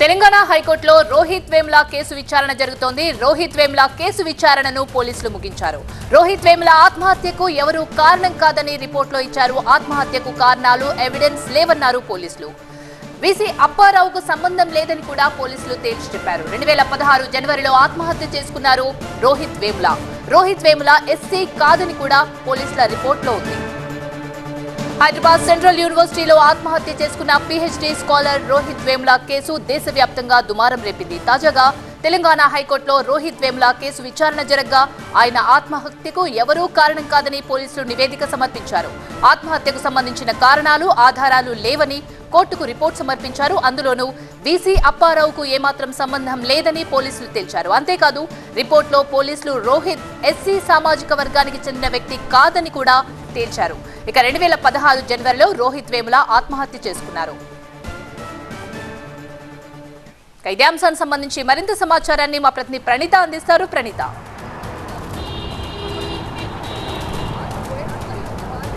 తెలంగాణ హైకోర్టులో రోహిత్ వేముల కేసు విచారణ జరుగుతోంది. రోహిత్ వేముల కేసు విచారణను పోలీసులు ముగించారు. రోహిత్ వేముల ఆత్మహత్యకు ఎవరూ కారణం కాదని రిపోర్టులో ఇచ్చారు. ఆత్మహత్యకు కారణాలు ఎవిడెన్స్ లేవన్నారు పోలీసులు. వీసీ అప్పారావుకు సంబంధం లేదని కూడా పోలీసులు తేల్చి చెప్పారు. రెండు వేల పదహారు జనవరిలో ఆత్మహత్య చేసుకున్నారు రోహిత్ వేముల. రోహిత్ వేముల ఎస్సీ కాదని కూడా పోలీసుల రిపోర్ట్లో ఉంది. హైదరాబాద్ సెంట్రల్ యూనివర్సిటీలో ఆత్మహత్య చేసుకున్న PhD scholar Rohith Vemula case దేశవ్యాప్తంగా దుమారం రేపింది. తాజాగా తెలంగాణ హైకోర్టులో రోహిత్ వేముల కేసు విచారణ జరగ్గా ఆయన ఆత్మహత్యకు ఎవరూ కారణం కాదని పోలీసులు నివేదిక సమర్పించారు. ఆత్మహత్యకు సంబంధించిన కారణాలు ఆధారాలు లేవని కోర్టుకు రిపోర్ట్ సమర్పించారు. అందులోనూ వీసీ అప్పారావుకు ఏమాత్రం సంబంధం లేదని పోలీసులు తేల్చారు. అంతేకాదు రిపోర్ట్లో పోలీసులు రోహిత్ ఎస్సీ సామాజిక వర్గానికి చెందిన వ్యక్తి కాదని కూడా తేల్చారు. ఇక రెండు వేల పదహారు జనవరిలో రోహిత్ వేముల ఆత్మహత్య చేసుకున్నారు. ఇదే అంశానికి సంబంధించి మరింత సమాచారాన్ని మా ప్రతినిధి ప్రణీత అందిస్తారు. ప్రణీత.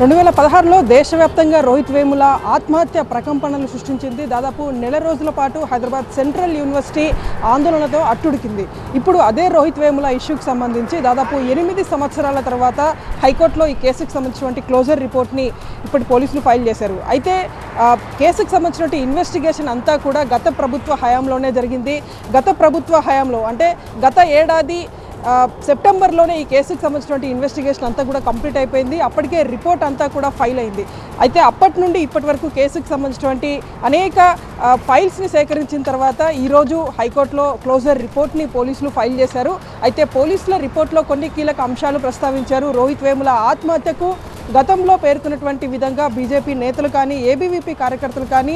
రెండు వేల పదహారులో దేశవ్యాప్తంగా రోహిత్ వేముల ఆత్మహత్య ప్రకంపనలు సృష్టించింది. దాదాపు నెల రోజుల పాటు హైదరాబాద్ సెంట్రల్ యూనివర్సిటీ ఆందోళనతో అట్టుడికింది. ఇప్పుడు అదే రోహిత్ వేముల ఇష్యూకి సంబంధించి దాదాపు ఎనిమిది సంవత్సరాల తర్వాత హైకోర్టులో ఈ కేసుకు సంబంధించినటువంటి క్లోజర్ రిపోర్ట్ని ఇప్పటి పోలీసులు ఫైల్ చేశారు. అయితే కేసుకు సంబంధించినటువంటి ఇన్వెస్టిగేషన్ అంతా కూడా గత ప్రభుత్వ హయాంలోనే జరిగింది. గత ప్రభుత్వ హయాంలో అంటే గత ఏడాది సెప్టెంబర్లోనే ఈ కేసుకు సంబంధించినటువంటి ఇన్వెస్టిగేషన్ అంతా కూడా కంప్లీట్ అయిపోయింది. అప్పటికే రిపోర్ట్ అంతా కూడా ఫైల్ అయింది. అయితే అప్పటి నుండి ఇప్పటి వరకు కేసుకు సంబంధించినటువంటి అనేక ఫైల్స్ని సేకరించిన తర్వాత ఈరోజు హైకోర్టులో క్లోజర్ రిపోర్ట్ని పోలీసులు ఫైల్ చేశారు. అయితే పోలీసుల రిపోర్ట్లో కొన్ని కీలక అంశాలు ప్రస్తావించారు. రోహిత్ వేముల ఆత్మహత్యకు గతంలో పేర్కొన్నటువంటి విధంగా బీజేపీ నేతలు కానీ ఏబీవీపీ కార్యకర్తలు కానీ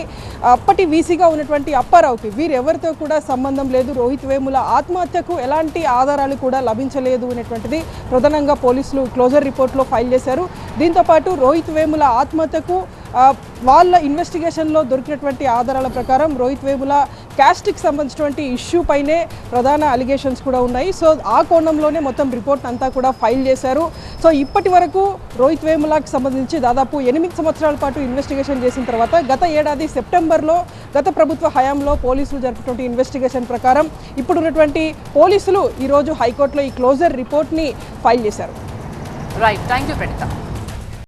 అప్పటి వీసీగా ఉన్నటువంటి అప్పారావుకి వీరెవరితో కూడా సంబంధం లేదు. రోహిత్ వేముల ఆత్మహత్యకు ఎలాంటి ఆధారాలు కూడా లభించలేదు అనేటువంటిది ప్రధానంగా పోలీసులు క్లోజర్ రిపోర్ట్లో ఫైల్ చేశారు. దీంతోపాటు రోహిత్ వేముల ఆత్మహత్యకు వాళ్ళ ఇన్వెస్టిగేషన్లో దొరికినటువంటి ఆధారాల ప్రకారం రోహిత్ వేముల క్యాస్ట్కి సంబంధించినటువంటి ఇష్యూ పైనే ప్రధాన అలిగేషన్స్ కూడా ఉన్నాయి. సో ఆ కోణంలోనే మొత్తం రిపోర్ట్ అంతా కూడా ఫైల్ చేశారు. సో ఇప్పటి వరకు రోహిత్ వేములాకి సంబంధించి దాదాపు ఎనిమిది సంవత్సరాల పాటు ఇన్వెస్టిగేషన్ చేసిన తర్వాత గత ఏడాది సెప్టెంబర్లో గత ప్రభుత్వ హయాంలో పోలీసులు జరిపినటువంటి ఇన్వెస్టిగేషన్ ప్రకారం ఇప్పుడున్నటువంటి పోలీసులు ఈరోజు హైకోర్టులో ఈ క్లోజర్ రిపోర్ట్ని ఫైల్ చేశారు. Right thank you Praneetha